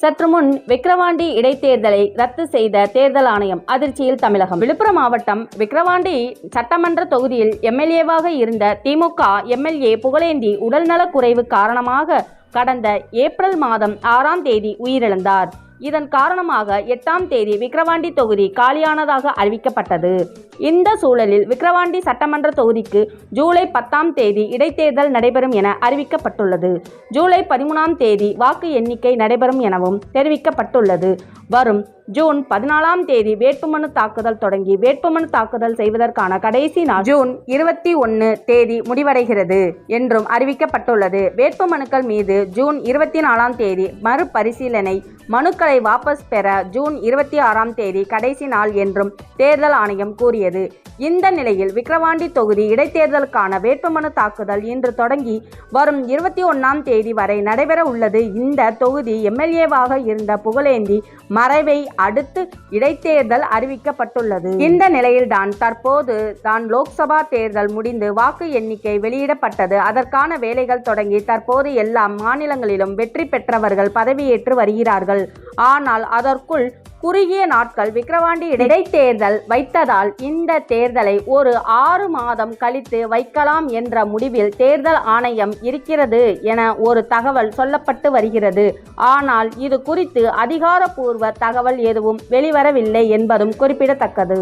சற்று முன் விக்கிரவாண்டி இடைத்தேர்தலை ரத்து செய்த தேர்தல் ஆணையம் அதிர்ச்சியில் தமிழகம். விழுப்புரம் மாவட்டம் விக்கிரவாண்டி சட்டமன்ற தொகுதியில் எம்எல்ஏவாக இருந்த திமுக எம்எல்ஏ புகழேந்தி உடல்நலக் குறைவு காரணமாக கடந்த ஏப்ரல் மாதம் ஆறாம் தேதி உயிரிழந்தார். இதன் காரணமாக எட்டாம் தேதி விக்கிரவாண்டி தொகுதி காலியானதாக அறிவிக்கப்பட்டது. இந்த சூழலில் விக்கிரவாண்டி சட்டமன்ற தொகுதிக்கு ஜூலை பத்தாம் தேதி இடைத்தேர்தல் நடைபெறும் என அறிவிக்கப்பட்டுள்ளது. ஜூலை பதிமூணாம் தேதி வாக்கு எண்ணிக்கை நடைபெறும் எனவும் தெரிவிக்கப்பட்டுள்ளது. வரும் ஜூன் பதினாலாம் தேதி வேட்புமனு தாக்குதல் தொடங்கி வேட்புமனு தாக்குதல் செய்வதற்கான கடைசி நாள் ஜூன் இருபத்தி ஒன்று தேதி முடிவடைகிறது என்றும் அறிவிக்கப்பட்டுள்ளது. வேட்புமனுக்கள் மீது ஜூன் இருபத்தி நாலாம் தேதி மறுபரிசீலனை மனுக்கள் வாபஸ் பெற ஜூன் இருபத்தி ஆறாம் தேதி கடைசி நாள் என்றும் தேர்தல் ஆணையம் கூறியது. இந்த நிலையில் விக்கிரவாண்டி தொகுதி இடைத்தேர்தலுக்கான வேட்புமனு தாக்குதல் இன்று தொடங்கி வரும் இருபத்தி ஒன்றாம் தேதி வரை நடைபெற உள்ளது. இந்த தொகுதி எம்எல்ஏவாக இருந்த புகழேந்தி மறைவை அடுத்து இடைத்தேர்தல் அறிவிக்கப்பட்டுள்ளது. இந்த நிலையில்தான் தற்போது தான் லோக்சபா தேர்தல் முடிந்து வாக்கு எண்ணிக்கை வெளியிடப்பட்டது. அதற்கான வேலைகள் தொடங்கி தற்போது எல்லா மாநிலங்களிலும் வெற்றி பெற்றவர்கள் பதவியேற்று வருகிறார்கள். ஆனால் அதற்குள் குறுகிய நாட்கள் விக்கிரவாண்டி இடைத்தேர்தல் வைத்ததால் இந்த தேர்தலை ஒரு ஆறு மாதம் கழித்து வைக்கலாம் என்ற முடிவில் தேர்தல் ஆணையம் இருக்கிறது என ஒரு தகவல் சொல்லப்பட்டு வருகிறது. ஆனால் இது குறித்து அதிகாரப்பூர்வ தகவல் எதுவும் வெளிவரவில்லை என்பதும் குறிப்பிடத்தக்கது.